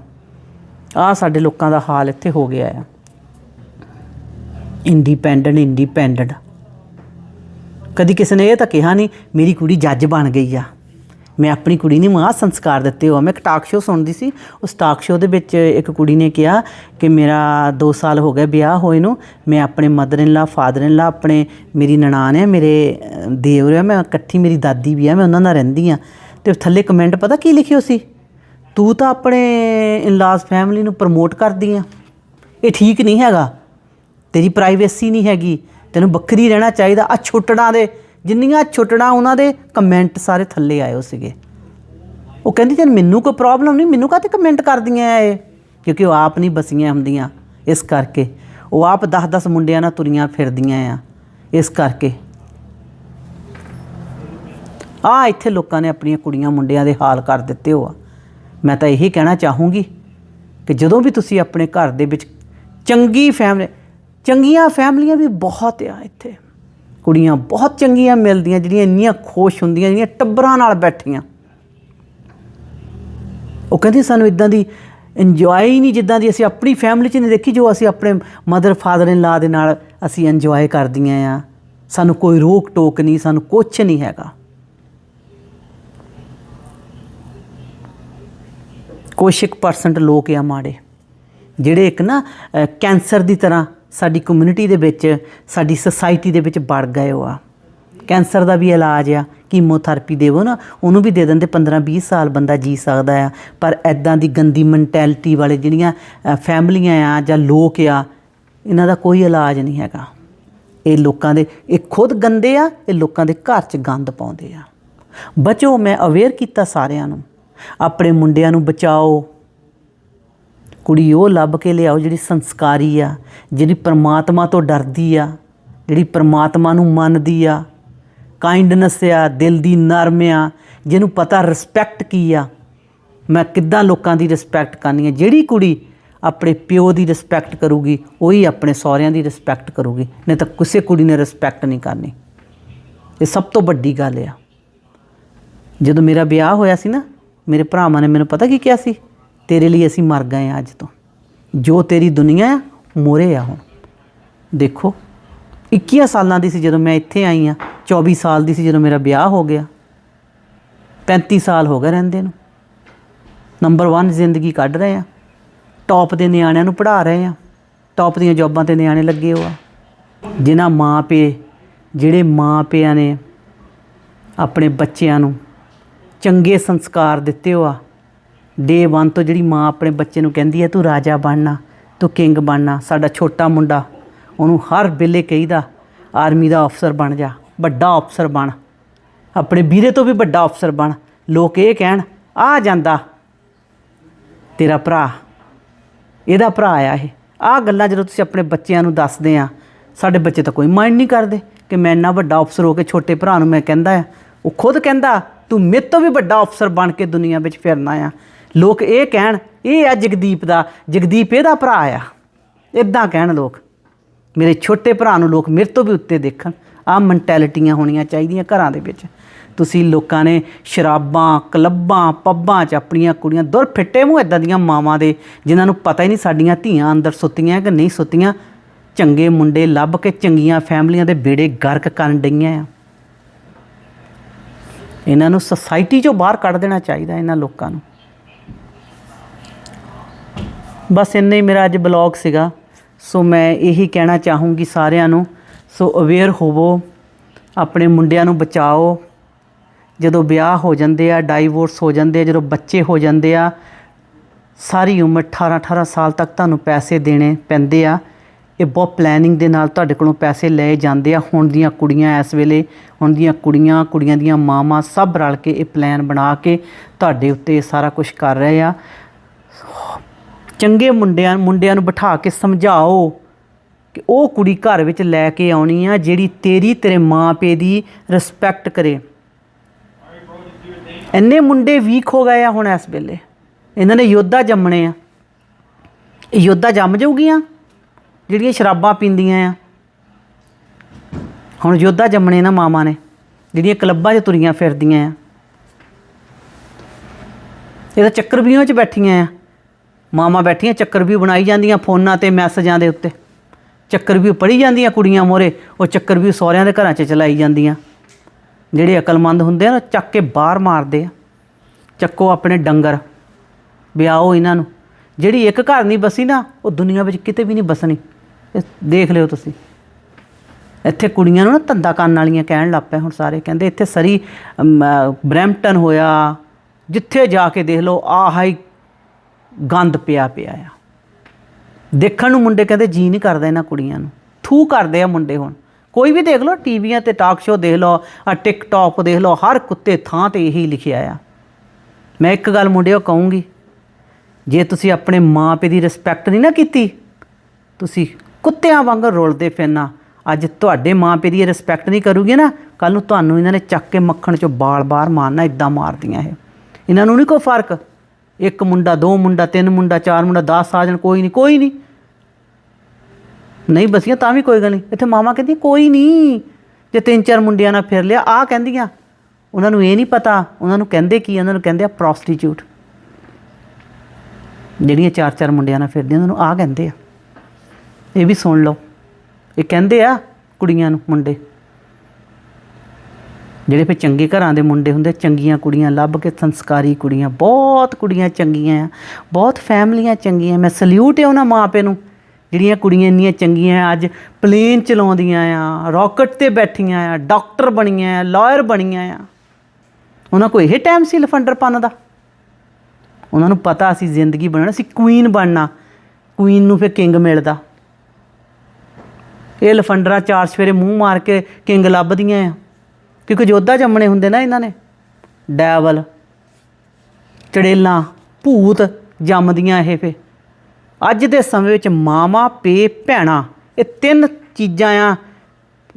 ਆਹ ਸਾਡੇ ਲੋਕਾਂ ਦਾ ਹਾਲ ਇੱਥੇ ਹੋ ਗਿਆ ਆ। ਇੰਡੀਪੈਂਡੈਂਟ ਇੰਡੀਪੈਂਡੈਂਟ ਕਦੀ ਕਿਸੇ ਨੇ ਇਹ ਤਾਂ ਕਿਹਾ ਨਹੀਂ, ਮੇਰੀ ਕੁੜੀ ਜੱਜ ਬਣ ਗਈ ਆ। ਮੈਂ ਆਪਣੀ ਕੁੜੀ ਨੂੰ ਮਾਂ ਸੰਸਕਾਰ ਦਿੱਤੇ ਹੋ ਮੈਂ ਇੱਕ ਟਾਕ ਸ਼ੋਅ ਸੁਣਦੀ ਸੀ। ਉਸ ਟਾਕ ਸ਼ੋਅ ਦੇ ਵਿੱਚ ਇੱਕ ਕੁੜੀ ਨੇ ਕਿਹਾ ਕਿ ਮੇਰਾ 2 ਸਾਲ ਹੋ ਗਏ ਵਿਆਹ ਹੋਏ ਨੂੰ। ਮੈਂ ਆਪਣੇ ਮਦਰ ਇਨ ਲਾ ਫਾਦਰ ਇਨ ਲਾ ਆਪਣੇ ਮੇਰੀ ਨਨਾਣ ਹੈ ਮੇਰੇ ਅਹ, ਦੇਵਰ ਹੈ ਮੈਂ ਇਕੱਠੀ ਮੇਰੀ ਦਾਦੀ ਵੀ ਹੈ ਮੈਂ ਉਹਨਾਂ ਨਾਲ ਰਹਿੰਦੀ ਆ। ਤੇ ਥੱਲੇ ਕਮੈਂਟ ਪਤਾ ਕੀ ਲਿਖਿਓ ਸੀ? ਤੂੰ ਤਾਂ ਆਪਣੇ ਇਨ-ਲਾਸ ਫੈਮਿਲੀ ਨੂੰ ਪ੍ਰਮੋਟ ਕਰਦੀ ਆ। ਇਹ ਠੀਕ ਨਹੀਂ ਹੈਗਾ। ਤੇਰੀ ਪ੍ਰਾਈਵੇਸੀ ਨਹੀਂ ਹੈਗੀ। ਤੈਨੂੰ ਵੱਖਰੀ ਰਹਿਣਾ ਚਾਹੀਦਾ। ਆ ਛੁੱਟੜਾਂ ਦੇ ਜਿੰਨੀਆਂ ਛੁੱਟਣਾ ਉਹਨਾਂ ਦੇ ਕਮੈਂਟ ਸਾਰੇ ਥੱਲੇ ਆਏ ਹੋ ਸੀਗੇ। ਉਹ ਕਹਿੰਦੀ ਜਨ ਮੈਨੂੰ ਕੋਈ ਪ੍ਰੋਬਲਮ ਨਹੀਂ, ਮੈਨੂੰ ਕਾਹਤੇ ਕਮੈਂਟ ਕਰਦੀਆਂ ਆ ਇਹ? ਕਿਉਂਕਿ ਉਹ ਆਪ ਨਹੀਂ ਬਸੀਆਂ ਹੁੰਦੀਆਂ। ਇਸ ਕਰਕੇ ਉਹ ਆਪ 10-10 ਮੁੰਡਿਆਂ ਨਾਲ ਤੁਰੀਆਂ ਫਿਰਦੀਆਂ ਆ। ਇਸ ਕਰਕੇ ਆ ਇੱਥੇ ਲੋਕਾਂ ਨੇ ਆਪਣੀਆਂ ਕੁੜੀਆਂ ਮੁੰਡਿਆਂ ਦੇ ਹਾਲ ਕਰ ਦਿੱਤੇ ਹੋ ਆ ਮੈਂ ਤਾਂ ਇਹੀ ਕਹਿਣਾ ਚਾਹੂੰਗੀ ਕਿ ਜਦੋਂ ਵੀ ਤੁਸੀਂ ਆਪਣੇ ਘਰ ਦੇ ਵਿੱਚ ਚੰਗੀ ਫੈਮਿਲੀ ਚੰਗੀਆਂ ਫੈਮਲੀਆਂ ਵੀ ਬਹੁਤ ਆ ਇੱਥੇ। ਕੁੜੀਆਂ ਬਹੁਤ ਚੰਗੀਆਂ ਮਿਲਦੀਆਂ, ਜਿਹੜੀਆਂ ਇੰਨੀਆਂ ਖੁਸ਼ ਹੁੰਦੀਆਂ, ਜਿਹੜੀਆਂ ਟੱਬਰਾਂ ਨਾਲ ਬੈਠੀਆਂ। ਉਹ ਕਹਿੰਦੀ ਸਾਨੂੰ ਇਦਾਂ ਦੀ ਇੰਜੋਏ ਹੀ ਨਹੀਂ, ਜਿੱਦਾਂ ਦੀ ਅਸੀਂ ਆਪਣੀ ਫੈਮਿਲੀ 'ਚ ਨਹੀਂ ਦੇਖੀ, ਜੋ ਅਸੀਂ ਆਪਣੇ ਮਦਰ ਫਾਦਰ ਇਨ ਲਾ ਦੇ ਨਾਲ ਅਸੀਂ ਇੰਜੋਏ ਕਰਦੀਆਂ ਆ। ਸਾਨੂੰ ਕੋਈ ਰੋਕ ਟੋਕ ਨਹੀਂ, ਸਾਨੂੰ ਕੁਝ ਨਹੀਂ ਹੈਗਾ। ਕੁਛ ਇੱਕ ਪਰਸੈਂਟ ਲੋਕ ਆ ਮਾੜੇ, ਜਿਹੜੇ ਇੱਕ ਨਾ ਕੈਂਸਰ ਦੀ ਤਰ੍ਹਾਂ ਸਾਡੀ ਕਮਿਊਨਿਟੀ ਦੇ ਵਿੱਚ, ਸਾਡੀ ਸੋਸਾਇਟੀ ਦੇ ਵਿੱਚ ਵੜ ਗਏ ਹੋ ਆ। ਕੈਂਸਰ ਦਾ ਵੀ ਇਲਾਜ ਆ ਕੀਮੋਥੈਰੇਪੀ ਦੇਵੋ ਨਾ, ਉਹਨੂੰ ਵੀ ਦੇ ਦਿੰਦੇ 15 20 ਸਾਲ ਬੰਦਾ ਜੀ ਸਕਦਾ ਆ। ਪਰ ਐਦਾਂ ਦੀ ਗੰਦੀ ਮੈਂਟੈਲਿਟੀ ਵਾਲੇ ਜਿਹੜੀਆਂ ਫੈਮਲੀਆਂ ਆ ਜਾਂ ਲੋਕ ਆ, ਇਹਨਾਂ ਦਾ ਕੋਈ ਇਲਾਜ ਨਹੀਂ ਹੈਗਾ। ਇਹ ਲੋਕਾਂ ਦੇ, ਇਹ ਖੁਦ ਗੰਦੇ ਆ, ਇਹ ਲੋਕਾਂ ਦੇ ਘਰ 'ਚ ਗੰਦ ਪਾਉਂਦੇ ਆ। ਬਚੋ, ਮੈਂ ਅਵੇਅਰ ਕੀਤਾ ਸਾਰਿਆਂ ਨੂੰ। ਆਪਣੇ ਮੁੰਡਿਆਂ ਨੂੰ ਬਚਾਓ ਕੁੜੀ ਉਹ ਲੱਭ ਕੇ ਲਿਆਓ ਜਿਹੜੀ ਸੰਸਕਾਰੀ ਆ, ਜਿਹੜੀ ਪਰਮਾਤਮਾ ਤੋਂ ਡਰਦੀ ਆ, ਜਿਹੜੀ ਪਰਮਾਤਮਾ ਨੂੰ ਮੰਨਦੀ ਆ ਕਾਈਂਡਨੈਸ ਆ, ਦਿਲ ਦੀ ਨਰਮ ਆ, ਜਿਹਨੂੰ ਪਤਾ ਰਿਸਪੈਕਟ ਕੀ ਆ। ਮੈਂ ਕਿੱਦਾਂ ਲੋਕਾਂ ਦੀ ਰਿਸਪੈਕਟ ਕਰਨੀ ਆ? ਜਿਹੜੀ ਕੁੜੀ ਆਪਣੇ ਪਿਓ ਦੀ ਰਿਸਪੈਕਟ ਕਰੂਗੀ, ਉਹੀ ਆਪਣੇ ਸਹੁਰਿਆਂ ਦੀ ਰਿਸਪੈਕਟ ਕਰੂਗੀ। ਨਹੀਂ ਤਾਂ ਕਿਸੇ ਕੁੜੀ ਨੇ ਰਿਸਪੈਕਟ ਨਹੀਂ ਕਰਨੀ। ਇਹ ਸਭ ਤੋਂ ਵੱਡੀ ਗੱਲ ਆ। ਜਦੋਂ ਮੇਰਾ ਵਿਆਹ ਹੋਇਆ ਸੀ ਨਾ, ਮੇਰੇ ਭਰਾਵਾਂ ਨੇ ਮੈਨੂੰ ਪਤਾ ਕੀ ਕਿਹਾ ਸੀ? ਤੇਰੇ ਲਈ ਅਸੀਂ ਮਰ ਗਏ ਆ ਅੱਜ ਤੋਂ। ਜੋ ਤੇਰੀ ਦੁਨੀਆ ਆ, ਮੋਰੇ ਆ ਹੁਣ। ਦੇਖੋ 21 ਸਾਲਾਂ ਦੀ ਸੀ ਜਦੋਂ ਮੈਂ ਇੱਥੇ ਆਈ ਆ 24 ਸਾਲ ਦੀ ਸੀ ਜਦੋਂ ਮੇਰਾ ਵਿਆਹ ਹੋ ਗਿਆ। 35 ਸਾਲ ਹੋ ਗਏ ਰਹਿੰਦੇ ਨੂੰ। ਨੰਬਰ 1 ਜ਼ਿੰਦਗੀ ਕੱਢ ਰਹੇ ਆ ਟੌਪ ਦੇ ਨਿਆਣਿਆਂ ਨੂੰ ਪੜ੍ਹਾ ਰਹੇ ਆ ਟੌਪ ਦੀਆਂ ਜੌਬਾਂ ਤੇ ਨਿਆਣੇ ਲੱਗੇ ਹੋ ਆ। ਜਿਨ੍ਹਾਂ ਮਾਂ ਪੇ, ਜਿਹੜੇ ਮਾਂ ਪਿਆਂ ਨੇ ਆਪਣੇ ਬੱਚਿਆਂ ਨੂੰ ਚੰਗੇ ਸੰਸਕਾਰ ਦਿੱਤੇ ਹੋ ਆ ਡੇ 1 ਤੋਂ ਜਿਹੜੀ ਮਾਂ ਆਪਣੇ ਬੱਚੇ ਨੂੰ ਕਹਿੰਦੀ ਹੈ, ਤੂੰ ਰਾਜਾ ਬਣਨਾ, ਤੂੰ ਕਿੰਗ ਬਣਨਾ, ਸਾਡਾ ਛੋਟਾ ਮੁੰਡਾ। ਉਹਨੂੰ ਹਰ ਵੇਲੇ ਕਹੀਦਾ ਆਰਮੀ ਦਾ ਅਫਸਰ ਬਣ ਜਾ, ਵੱਡਾ ਅਫਸਰ ਬਣ। ਆਪਣੇ ਵੀਰੇ ਤੋਂ ਵੀ ਵੱਡਾ ਅਫਸਰ ਬਣ। ਲੋਕ ਇਹ ਕਹਿਣ, ਆ ਜਾਂਦਾ, ਤੇਰਾ ਭਰਾ। ਇਹਦਾ ਭਰਾ ਆ ਇਹ। ਆਹ ਗੱਲਾਂ ਜਦੋਂ ਤੁਸੀਂ ਆਪਣੇ ਬੱਚਿਆਂ ਨੂੰ ਦੱਸਦੇ ਆ, ਸਾਡੇ ਬੱਚੇ ਤਾਂ ਕੋਈ ਮਾਈਂਡ ਨਹੀਂ ਕਰਦੇ ਕਿ ਮੈਂ ਇੰਨਾ ਵੱਡਾ ਅਫਸਰ ਹੋ ਕੇ ਛੋਟੇ ਭਰਾ ਨੂੰ ਮੈਂ ਕਹਿੰਦਾ ਆ। ਉਹ ਖੁਦ ਕਹਿੰਦਾ, ਤੂੰ ਮੇਰੇ ਤੋਂ ਵੀ ਵੱਡਾ ਅਫਸਰ ਬਣ ਕੇ ਦੁਨੀਆ ਵਿੱਚ ਫਿਰਨਾ ਆ। ਲੋਕ ਇਹ ਕਹਿਣ, ਇਹ ਆ ਜਗਦੀਪ ਦਾ, ਜਗਦੀਪ ਇਹਦਾ ਭਰਾ ਆ। ਇਦਾਂ ਕਹਿਣ ਲੋਕ, ਮੇਰੇ ਛੋਟੇ ਭਰਾ ਨੂੰ ਲੋਕ ਮੇਰੇ ਤੋਂ ਵੀ ਉੱਤੇ ਦੇਖਣ। ਆਹ ਮੈਂਟੈਲਿਟੀਆਂ ਹੋਣੀਆਂ ਚਾਹੀਦੀਆਂ ਘਰਾਂ ਦੇ ਵਿੱਚ। ਤੁਸੀਂ ਲੋਕਾਂ ਨੇ ਸ਼ਰਾਬਾਂ, ਕਲੱਬਾਂ, ਪੱਬਾਂ 'ਚ ਆਪਣੀਆਂ ਕੁੜੀਆਂ ਦੁਰ ਫਿੱਟੇ ਮੂੰਹ ਇਦਾਂ ਦੀਆਂ ਮਾਵਾਂ ਦੇ, ਜਿਨ੍ਹਾਂ ਨੂੰ ਪਤਾ ਹੀ ਨਹੀਂ ਸਾਡੀਆਂ ਧੀਆਂ ਅੰਦਰ ਸੁੱਤੀਆਂ ਕਿ ਨਹੀਂ ਸੁੱਤੀਆਂ। ਚੰਗੇ ਮੁੰਡੇ ਲੱਭ ਕੇ ਚੰਗੀਆਂ ਫੈਮਲੀਆਂ ਦੇ ਬੇੜੇ ਗਰਕ ਕਰਨ ਡਈਆਂ ਆ। ਇਹਨਾਂ ਨੂੰ ਸੋਸਾਇਟੀ 'ਚੋਂ ਬਾਹਰ ਕੱਢ ਦੇਣਾ ਚਾਹੀਦਾ ਇਹਨਾਂ ਲੋਕਾਂ ਨੂੰ। ਬਸ ਇੰਨਾ ਹੀ ਮੇਰਾ ਅੱਜ ਬਲੌਗ ਸੀਗਾ। ਸੋ ਮੈਂ ਇਹੀ ਕਹਿਣਾ ਚਾਹੂੰਗੀ ਸਾਰਿਆਂ ਨੂੰ, ਸੋ ਅਵੇਅਰ ਹੋਵੋ, ਆਪਣੇ ਮੁੰਡਿਆਂ ਨੂੰ ਬਚਾਓ। ਜਦੋਂ ਵਿਆਹ ਹੋ ਜਾਂਦੇ ਆ ਡਾਈਵੋਰਸ ਹੋ ਜਾਂਦੇ ਆ, ਜਦੋਂ ਬੱਚੇ ਹੋ ਜਾਂਦੇ ਆ, ਸਾਰੀ ਉਮਰ 18 18 ਸਾਲ ਤੱਕ ਤੁਹਾਨੂੰ ਪੈਸੇ ਦੇਣੇ ਪੈਂਦੇ ਆ। ਇਹ ਬਹੁਤ ਪਲੈਨਿੰਗ ਦੇ ਨਾਲ ਤੁਹਾਡੇ ਕੋਲੋਂ ਪੈਸੇ ਲਏ ਜਾਂਦੇ ਆ। ਹੁਣ ਦੀਆਂ ਕੁੜੀਆਂ ਇਸ ਵੇਲੇ, ਹੁਣ ਦੀਆਂ ਕੁੜੀਆਂ ਕੁੜੀਆਂ ਦੀਆਂ ਮਾਵਾਂ ਸਭ ਰਲ ਕੇ ਇਹ ਪਲਾਨ ਬਣਾ ਕੇ ਤੁਹਾਡੇ ਉੱਤੇ ਸਾਰਾ ਕੁਝ ਕਰ ਰਹੇ ਆ। ਚੰਗੇ ਮੁੰਡਿਆਂ ਮੁੰਡਿਆਂ ਨੂੰ ਬਿਠਾ ਕੇ ਸਮਝਾਓ ਕਿ ਉਹ ਕੁੜੀ ਘਰ ਵਿੱਚ ਲੈ ਕੇ ਆਉਣੀ ਆ ਜਿਹੜੀ ਤੇਰੀ, ਤੇਰੇ ਮਾਪੇ ਦੀ ਰਿਸਪੈਕਟ ਕਰੇ। ਇੰਨੇ ਮੁੰਡੇ ਵੀਕ ਹੋ ਗਏ ਆ ਹੁਣ ਇਸ ਵੇਲੇ। ਇਹਨਾਂ ਨੇ ਯੋਧਾ ਜੰਮਣੇ ਆ। ਇਹ ਯੋਧਾ ਜੰਮ ਜਾਊਗੀਆਂ, ਜਿਹੜੀਆਂ ਸ਼ਰਾਬਾਂ ਪੀਂਦੀਆਂ ਆ। ਹੁਣ ਯੋਧਾ ਜੰਮਣੇ ਨਾ ਮਾਮਾ ਨੇ, ਜਿਹੜੀਆਂ ਕਲੱਬਾਂ 'ਚ ਤੁਰੀਆਂ ਫਿਰਦੀਆਂ ਆ। ਇਹਦਾ ਚੱਕਰਵੀਆਂ 'ਚ ਬੈਠੀਆਂ ਆ। ਮਾਮਾ ਬੈਠੀਆਂ ਚੱਕਰ ਵੀ ਬਣਾਈ ਜਾਂਦੀਆਂ ਫੋਨਾਂ ਤੇ ਮੈਸੇਜਾਂ ਦੇ ਉੱਤੇ। ਚੱਕਰ ਵੀ ਪੜੀ ਜਾਂਦੀਆਂ ਕੁੜੀਆਂ ਮੋਰੇ ਉਹ ਚੱਕਰ ਵੀ ਸਹੁਰਿਆਂ ਦੇ ਘਰਾਂ 'ਚ ਚਲਾਈ ਜਾਂਦੀਆਂ। ਜਿਹੜੇ ਅਕਲਮੰਦ ਹੁੰਦੇ ਆ ਨਾ ਚੱਕ ਕੇ ਬਾਹਰ ਮਾਰਦੇ ਆ। ਚੱਕੋ ਆਪਣੇ ਡੰਗਰ ਵਿਆਹੋ ਇਹਨਾਂ ਨੂੰ। ਜਿਹੜੀ ਇੱਕ ਘਰ ਨਹੀਂ ਬਸੀ ਨਾ ਉਹ ਦੁਨੀਆ ਵਿੱਚ ਕਿਤੇ ਵੀ ਨਹੀਂ ਬਸਣੀ। ਦੇਖ ਲਿਓ ਤੁਸੀਂ। ਇੱਥੇ ਕੁੜੀਆਂ ਨੂੰ ਨਾ ਧੰਦਾ ਕਰਨ ਵਾਲੀਆਂ ਕਹਿਣ ਲੱਗ ਪਏ ਹੁਣ ਸਾਰੇ। ਕਹਿੰਦੇ ਇੱਥੇ ਸਰੀ ਅਮ, ਹੋਇਆ। ਜਿੱਥੇ ਜਾ ਕੇ ਦੇਖ ਲਓ ਆਹ ਹੀ ਗੰਦ ਪਿਆ ਪਿਆ ਆ। ਦੇਖਣ ਨੂੰ ਮੁੰਡੇ ਕਹਿੰਦੇ ਜੀ ਨਹੀਂ ਕਰਦਾ ਇਹਨਾਂ ਕੁੜੀਆਂ ਨੂੰ। ਥੂ ਕਰਦੇ ਆ ਮੁੰਡੇ ਹੁਣ। ਕੋਈ ਵੀ ਦੇਖ ਲਓ, ਟੀਵੀਆਂ ਤੇ ਟਾਕ ਸ਼ੋਅ ਦੇਖ ਲਓ, ਆ ਟਿਕਟੌਕ ਦੇਖ ਲਓ, ਹਰ ਕੁੱਤੇ ਥਾਂ ਤੇ ਇਹੀ ਲਿਖਿਆ ਆ। ਮੈਂ ਇੱਕ ਗੱਲ ਮੁੰਡਿਓ ਕਹੂੰਗੀ, ਜੇ ਤੁਸੀਂ ਆਪਣੇ ਮਾਂ ਪਿਓ ਦੀ ਰਿਸਪੈਕਟ ਨਹੀਂ ਨਾ ਕੀਤੀ, ਤੁਸੀਂ ਕੁੱਤਿਆਂ ਵਾਂਗ ਰੁਲਦੇ ਫਿਰਨਾ। ਅੱਜ ਤੁਹਾਡੇ ਮਾਂ ਪਿਓ ਦੀ ਰਿਸਪੈਕਟ ਨਹੀਂ ਕਰੂਗੇ ਨਾ ਕੱਲ ਨੂੰ ਤੁਹਾਨੂੰ ਇਹਨਾਂ ਨੇ ਚੱਕ ਕੇ ਮੱਖਣ ਚੋਂ ਬਾਲ ਬਾਹਰ ਮਾਰਨਾ ਇਦਾਂ ਮਾਰਦੀਆਂ ਇਹ। ਇਹਨਾਂ ਨੂੰ ਨਹੀਂ ਕੋਈ ਫ਼ਰਕ। ਇੱਕ ਮੁੰਡਾ, ਦੋ ਮੁੰਡਾ, ਤਿੰਨ ਮੁੰਡਾ, ਚਾਰ ਮੁੰਡਾ 10 ਆ ਜਾਣ ਕੋਈ ਨਹੀਂ ਕੋਈ ਨਹੀਂ। ਨਹੀਂ ਬਸੀਆਂ ਤਾਂ ਵੀ ਕੋਈ ਗੱਲ ਨਹੀਂ। ਇੱਥੇ ਮਾਮਾ ਕਹਿੰਦੀ ਕੋਈ ਨਹੀਂ। ਜੇ ਤਿੰਨ ਚਾਰ ਮੁੰਡਿਆਂ ਨਾਲ ਫਿਰ ਲਿਆ ਆ ਕਹਿੰਦੀਆਂ। ਉਹਨਾਂ ਨੂੰ ਇਹ ਨਹੀਂ ਪਤਾ, ਉਹਨਾਂ ਨੂੰ ਕਹਿੰਦੇ ਕੀ ਉਹਨਾਂ ਨੂੰ ਕਹਿੰਦੇ ਆ ਪ੍ਰੋਸਟੀਟਿਊਟ ਜਿਹੜੀਆਂ ਚਾਰ ਚਾਰ ਮੁੰਡਿਆਂ ਨਾਲ ਫਿਰਦੀਆਂ, ਉਹਨਾਂ ਨੂੰ ਆ ਕਹਿੰਦੇ ਆ। ਇਹ ਵੀ ਸੁਣ ਲਓ। ਇਹ ਕਹਿੰਦੇ ਆ ਕੁੜੀਆਂ ਨੂੰ, ਮੁੰਡੇ। ਜਿਹੜੇ ਫਿਰ ਚੰਗੇ ਘਰਾਂ ਦੇ ਮੁੰਡੇ ਹੁੰਦੇ, ਚੰਗੀਆਂ ਕੁੜੀਆਂ, ਲੱਭ ਕੇ ਸੰਸਕਾਰੀ ਕੁੜੀਆਂ, ਬਹੁਤ ਕੁੜੀਆਂ ਚੰਗੀਆਂ ਆ, ਬਹੁਤ ਫੈਮਲੀਆਂ ਚੰਗੀਆਂ, ਮੈਂ ਸਲੂਟ ਹੈ ਉਹਨਾਂ ਮਾਪੇ ਨੂੰ, ਜਿਹੜੀਆਂ ਕੁੜੀਆਂ ਇੰਨੀਆਂ ਚੰਗੀਆਂ ਅੱਜ ਪਲੇਨ ਚਲਾਉਂਦੀਆਂ ਆ, ਰਾਕਟ ਤੇ ਬੈਠੀਆਂ ਆ, ਡਾਕਟਰ ਬਣੀਆਂ ਆ, ਲਾਇਰ ਬਣੀਆਂ ਆ। ਉਹਨਾਂ ਕੋਲ ਇਹ ਟਾਈਮ ਸੀ ਲਫੰਡਰਪਨ ਦਾ। ਉਹਨਾਂ ਨੂੰ ਪਤਾ ਸੀ ਜ਼ਿੰਦਗੀ ਬਣਨਾ ਸੀ ਕੁਈਨ ਬਣਨਾ ਕੁਈਨ ਨੂੰ ਫਿਰ ਕਿੰਗ ਮਿਲਦਾ। ਇਹ ਲਫੰਡਰਾਂ ਚਾਰ ਸਵੇਰੇ ਮੂੰਹ ਮਾਰ ਕੇ ਕਿੰਗ ਲੱਭਦੀਆਂ ਆ। ਕਿਉਂਕਿ ਯੋਧਾ ਜੰਮਣੇ ਹੁੰਦੇ ਨਾ ਇਹਨਾਂ ਨੇ। ਡੈਵਲ, ਚੜੇਲਾਂ, ਭੂਤ ਜੰਮਦੀਆਂ ਇਹ ਫੇ। ਅੱਜ ਦੇ ਸਮੇਂ ਵਿੱਚ ਮਾਮਾ ਪੇ, ਭੈਣਾ, ਇਹ ਤਿੰਨ ਚੀਜ਼ਾਂ ਆ,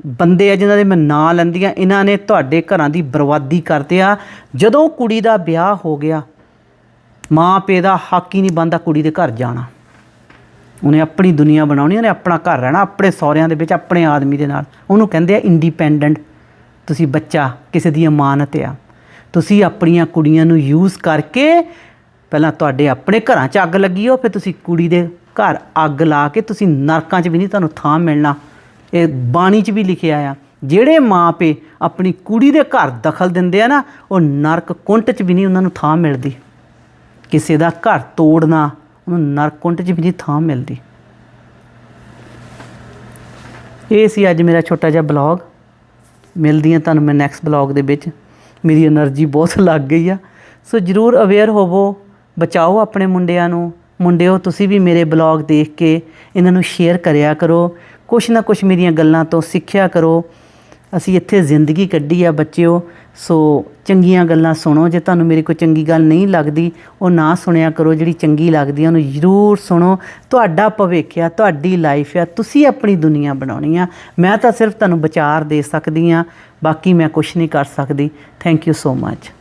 ਬੰਦੇ ਆ ਜਿਨ੍ਹਾਂ ਦੇ ਮੈਂ ਨਾਂ ਲੈਂਦੀਆਂ, ਇਹਨਾਂ ਨੇ ਤੁਹਾਡੇ ਘਰਾਂ ਦੀ ਬਰਬਾਦੀ ਕਰਦੇ ਆ। ਜਦੋਂ ਕੁੜੀ ਦਾ ਵਿਆਹ ਹੋ ਗਿਆ, ਮਾਂ, ਪੇ ਦਾ ਹੱਕ ਹੀ ਨਹੀਂ ਬਣਦਾ ਕੁੜੀ ਦੇ ਘਰ ਜਾਣਾ। ਉਹਨੇ ਆਪਣੀ ਦੁਨੀਆ ਬਣਾਉਣੀ, ਉਹਨੇ ਆਪਣਾ ਘਰ ਰਹਿਣਾ, ਆਪਣੇ ਸਹੁਰਿਆਂ ਦੇ ਵਿੱਚ, ਆਪਣੇ ਆਦਮੀ ਦੇ ਨਾਲ। ਉਹਨੂੰ ਕਹਿੰਦੇ ਆ ਇੰਡੀਪੈਂਡੈਂਟ ਤੁਸੀਂ ਬੱਚਾ ਕਿਸੇ ਦੀ ਅਮਾਨਤ ਆ। ਤੁਸੀਂ ਆਪਣੀਆਂ ਕੁੜੀਆਂ ਨੂੰ ਯੂਜ਼ ਕਰਕੇ ਪਹਿਲਾਂ ਤੁਹਾਡੇ ਆਪਣੇ ਘਰਾਂ 'ਚ ਅੱਗ ਲੱਗੀ ਹੋ, ਫਿਰ ਤੁਸੀਂ ਕੁੜੀ ਦੇ ਘਰ ਅੱਗ ਲਾ ਕੇ ਤੁਸੀਂ ਨਰਕਾਂ 'ਚ ਵੀ ਨਹੀਂ ਤੁਹਾਨੂੰ ਥਾਂ ਮਿਲਣਾ। ਇਹ ਬਾਣੀ 'ਚ ਵੀ ਲਿਖਿਆ ਆ, ਜਿਹੜੇ ਮਾਪੇ ਆਪਣੀ ਕੁੜੀ ਦੇ ਘਰ ਦਖਲ ਦਿੰਦੇ ਆ ਨਾ, ਉਹ ਨਰਕ ਕੁੰਟ 'ਚ ਵੀ ਨਹੀਂ ਉਹਨਾਂ ਨੂੰ ਥਾਂ ਮਿਲਦੀ। ਕਿਸੇ ਦਾ ਘਰ ਤੋੜਨਾ, ਉਹਨੂੰ ਨਰਕ ਕੁੰਟ 'ਚ ਵੀ ਨਹੀਂ ਥਾਂ ਮਿਲਦੀ। ਇਹ ਸੀ ਅੱਜ ਮੇਰਾ ਛੋਟਾ ਜਿਹਾ ਬਲੌਗ। ਮਿਲਦੀ ਹਾਂ ਤੁਹਾਨੂੰ ਮੈਂ ਨੈਕਸਟ ਬਲੌਗ ਦੇ ਵਿੱਚ। ਮੇਰੀ એનર્ਜੀ ਬਹੁਤ ਲੱਗ ਗਈ ਆ। ਸੋ ਜਰੂਰ ਅਵੇਅਰ ਹੋਵੋ, ਬਚਾਓ ਆਪਣੇ ਮੁੰਡਿਆਂ ਨੂੰ। ਮੁੰਡਿਓ, ਤੁਸੀਂ ਵੀ ਮੇਰੇ ਬਲੌਗ ਦੇਖ ਕੇ ਇਹਨਾਂ ਨੂੰ ਸ਼ੇਅਰ ਕਰਿਆ ਕਰੋ। ਕੁਛ ਨਾ ਕੁਛ ਮੇਰੀਆਂ ਗੱਲਾਂ ਤੋਂ ਸਿੱਖਿਆ ਕਰੋ। ਅਸੀਂ ਇੱਥੇ ਜ਼ਿੰਦਗੀ ਕੱਢੀ ਆ ਬੱਚਿਓ, ਸੋ ਚੰਗੀਆਂ ਗੱਲਾਂ ਸੁਣੋ, ਜੇ ਤੁਹਾਨੂੰ ਮੇਰੇ ਕੋਈ ਚੰਗੀ ਗੱਲ ਨਹੀਂ ਲੱਗਦੀ, ਉਹ ਨਾ ਸੁਣਿਆ ਕਰੋ, ਜਿਹੜੀ ਚੰਗੀ ਲੱਗਦੀ ਆ, ਉਹਨੂੰ ਜ਼ਰੂਰ ਸੁਣੋ। ਤੁਹਾਡਾ ਭਵਿੱਖ ਆ, ਤੁਹਾਡੀ ਲਾਈਫ ਆ, ਤੁਸੀਂ ਆਪਣੀ ਦੁਨੀਆ ਬਣਾਉਣੀ ਆ। ਮੈਂ ਤਾਂ ਸਿਰਫ ਤੁਹਾਨੂੰ ਵਿਚਾਰ ਦੇ ਸਕਦੀ ਆ, ਬਾਕੀ ਮੈਂ ਕੁਝ ਨਹੀਂ ਕਰ ਸਕਦੀ। Thank you so much